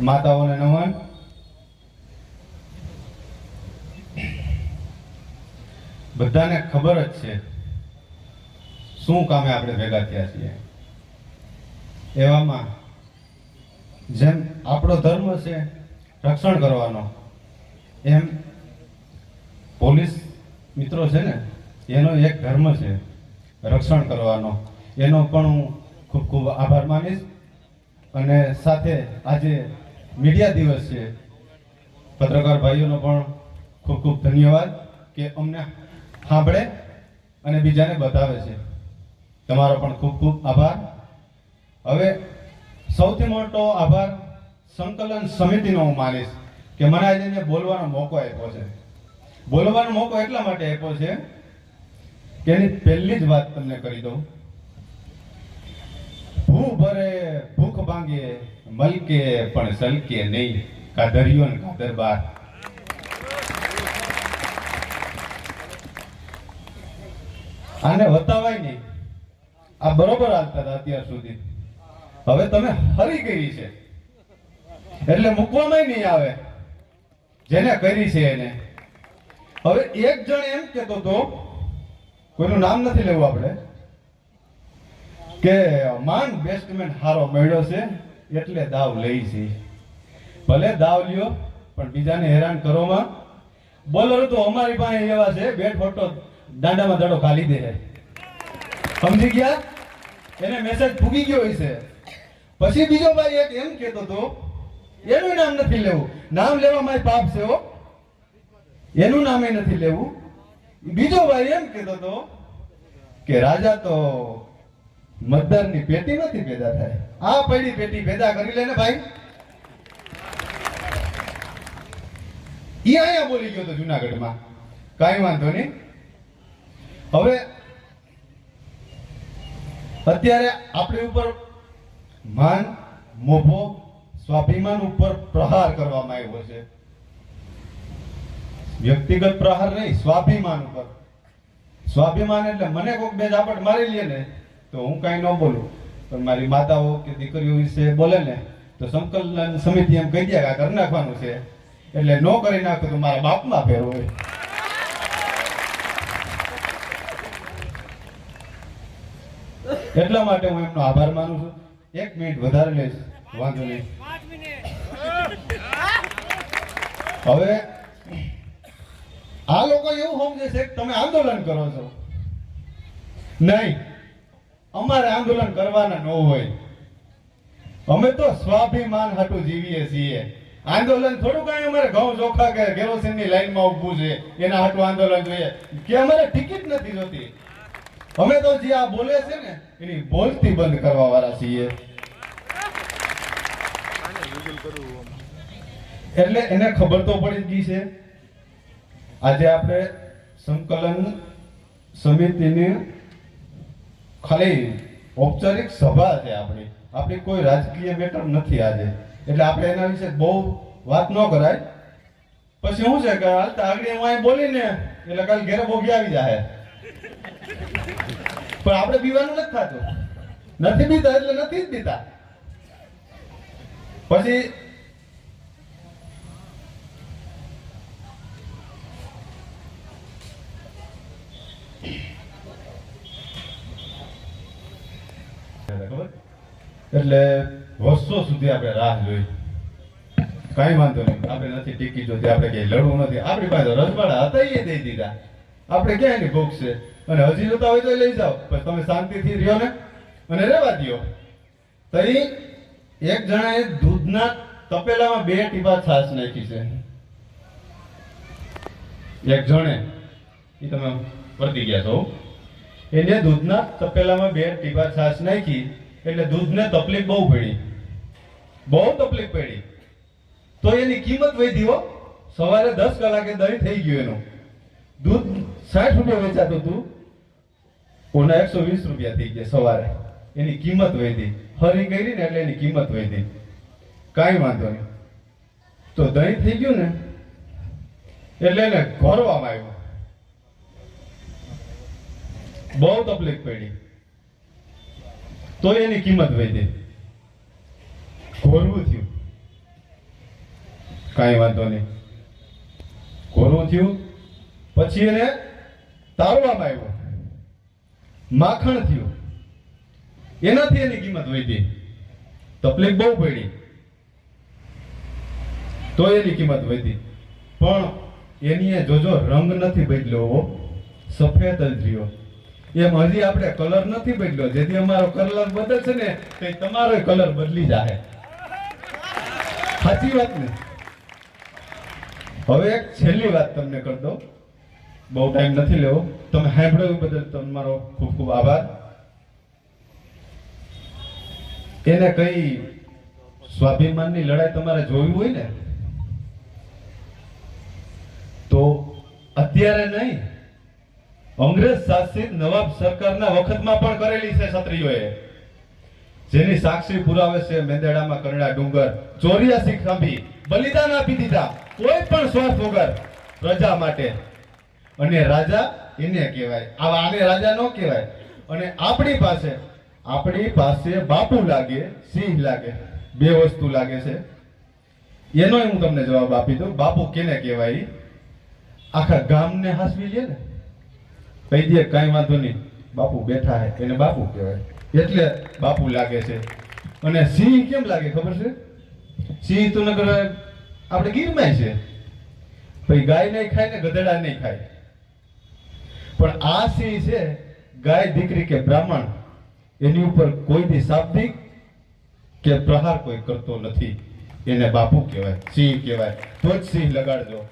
માતાઓને નમન. બધાને ખબર જ છે શું કામે આપણે ભેગા થયા છીએ. એવામાં જેમ આપણો ધર્મ છે રક્ષણ કરવાનો, એમ પોલીસ મિત્રો છે ને, એનો એક ધર્મ છે રક્ષણ કરવાનો. એનો પણ હું ખૂબ ખૂબ આભાર માનીશ. અને સાથે આજે મીડિયા દિવસ છે. પત્રકાર ભાઈઓનો પણ ખૂબ ખૂબ ધન્યવાદ કે અમને સાંભળે અને બીજાને બતાવે છે. તમારો પણ ખૂબ ખૂબ આભાર. હવે સૌથી મોટો આભાર સંકલન સમિતિનો હું માનીશ કે મને આજે બોલવાનો મોકો આપ્યો છે. બોલવાનો મોકો એટલા માટે આપ્યો છે કે એની પહેલી જ વાત તમને કરી દઉં. ભૂ ભરે ભાંગે, મલકે, પણ સલકે નહીં. કાદરિયો ને કાદરબાર આને વતાવાય નહીં. આ બરોબર હાલતા હતા અત્યાર સુધી. હવે તમે હરી કરી છે. એટલે મૂકવામાં નહીં આવે. જેને કરી છે એને. હવે એક જણ એમ કેતો તો કોઈનું નામ નથી લેવું આપણે. કે માન બેસ્ટમેન હારો મળ્યો છે, એટલે દાવ લઈ છે. ભલે દાવ લ્યો, પણ બીજાને હેરાન કરોમાં બોલર તો અમારી પાસે એવા છે, બેટ ફોટો દાંડામાં દાડો ખાલી દે સમજી ગયા? એને મેસેજ ફૂગી ગયો હશે. પછી બીજો ભાઈ એક એમ કહેતો તો એનું નામ નથી લેવું. નામ લેવામાં પાપ છે હો. એનું નામે નથી લેવું. બીજો ભાઈ એમ કહેતો તો કે, રાજા તો મતદારની પેટી નથી પેદા થાય. આ પડી પેટી પેદા કરી લે ને ભાઈ. ઈ અહીંયા બોલી ગયો તો જુનાગઢમાં. કાંઈ વાંધો નહીં. હવે અત્યારે આપણી ઉપર માન, મોભો, સ્વાભિમાન ઉપર પ્રહાર કરવામાં આવ્યો છે. વ્યક્તિગત પ્રહાર નહીં, સ્વાભિમાન ઉપર. સ્વાભિમાન એટલે મને કોઈક બે ઝાપટ મારી લે ને તો હું કાંઈ ન બોલું, પણ મારી માતાઓ કે દીકરીઓ વિશે બોલે ને, તો સંકલન સમિતિ એમ કહી દે કરી નાખવાનું છે. એટલે નો કરી નાખો તો મારા બાપમાં ફેર એટલા માટે હું એમનો આભાર માનું છું. એક મિનિટ વધારે લઈશ, વાંધો નહીં. હવે, આ લોકો એવું સમજે છે કે તમે આંદોલન કરો છો. નહીં. અમારે આંદોલન કરવાના ન હોય. અમે તો સ્વાભિમાન હાટું જીવીએ છીએ. આંદોલન થોડું કઈ અમારે ઘઉં ચોખા કે કેરોસીનની લાઈનમાં ઊભું છે, એના હાટું આંદોલન જોઈએ. કે અમારે ટિકિટ નથી જોતી. અમે તો જે આ બોલે છે ને, એની બોલતી બંધ કરવા વાળા છીએ. એટલે એને ખબર તો પડી ગઈ છે. આજે આપણે સંકલન સમિતિની ખાલી ઔપચારિક સભા છે આપણી. આપણી કોઈ રાજકીય મેટર નથી આજે. એટલે આપણે એના વિશે બહુ વાત ન કરાય. પછી શું છે કે હાલતા આગળ હું અહીં બોલીને એટલે કાલ ઘેરે ભોગી આવી જાય પણ આપણે પીવાનું નથી થતું. નથી પીતા એટલે નથી જ પીતા પછી એટલે વર્ષો સુધી આપણે રાહ જોઈ. કાંઈ વાંધો નહીં. આપણે નથી ટીકી જોતી, આપણે ક્યાંય લડવું નથી. આપણી પાસે રજવાડા હતા, એ દઈ દીધા. આપણે ક્યાં એની ભૂખ છે અને હજી જોતા હોય તો લઈ જાઓ. પછી તમે શાંતિથી રહ્યો ને અને રહેવા દ્યો. તઈ એક જણાએ દૂધના તપેલામાં બે ટીપા છાશ નાખી છે. એક જણે, એ તમે વર્તી ગયા છો. એને દૂધના તપેલામાં બે ટીપા છાશ નાખી એટલે દૂધને તકલીફ બહુ પડી. બહુ તકલીફ પડી. તો એની કિંમત વધી હો. સવારે દસ કલાકે દહીં થઈ ગયું એનું. દૂધ સાઠ રૂપિયા વેચાતું હતું. ઓના એકસો વીસ રૂપિયા થઈ ગયા સવારે. એની કિંમત વધી. ફરી કરી ને એટલે એની કિંમત વધી. કાંઈ વાંધો નહીં. તો દહીં થઈ ગયું ને, એટલે એને ઘોરવામાં આવ્યું. બહુ તકલીફ પડી. તો એની કિંમત વધી. ઘોરવું થયું? કાંઈ વાંધો નહીં. ઘોરવું થયું? પછી એને તારવામાં આવ્યો. માખણ થયું. એનાથી એની કિંમત વધી. તકલીફ બહુ પડી. તો એની કિંમત વધી. પણ એની જોજો રંગ નથી બદલ્યો સફેદ જ રહ્યો. એમ હજી આપણે કલર નથી બદલ્યો. જેથી અમારો કલર બદલશે ને, તે તમારો કલર બદલી જાય સાચી વાત ને? હવે એક છેલ્લી વાત તમને કરી દઉં. બહુ ટાઈમ નથી લેવો. તમે સાંભળ્યો બદલ તમારો ખૂબ ખૂબ આભાર. એને કઈ સ્વાભિમાનની લડાઈ તમારે જોવી હોય ને, તો અત્યારે નહીં અંગ્રેજ શાસિત નવાબ સરકારના વખતમાં પણ કરેલી છે ક્ષત્રિયોએ. જેની સાક્ષી પુરાવે છે મેંદેડામાં કરડા ડુંગર ચોર્યાસી ખાંભી બલિદાન આપી દીધા, કોઈ પણ સ્વાર્થ વગર પ્રજા માટે. અને રાજા એને કહેવાય. આવા આને રાજા ન કહેવાય. અને આપણી પાસે આપણી પાસે બાપુ લાગે, સિંહ લાગે, બે વસ્તુ લાગે છે. એનો હું તમને જવાબ આપી દઉં. બાપુ કેને કહેવાય? આખા ગામને હાસવી લે ને? કહી દે, કાંઈ વાંધો નહીં. બાપુ બેઠા હે, એને બાપુ કહેવાય. એટલે બાપુ લાગે છે. અને સિંહ કેમ લાગે, ખબર છે? સિંહ તો નગર આપણે ગીરમાં છે. પછી ગાય નહીં ખાય ને ગધેડા નહીં ખાય. પણ આ સિંહ છે, ગાય દીકરી કે બ્રાહ્મણ, એની ઉપર કોઈ બી શાબ્દિક કે પ્રહાર કોઈ કરતો નથી. એને બાપુ કહેવાય, સિંહ કહેવાય. તો જ સિંહ લગાડજો.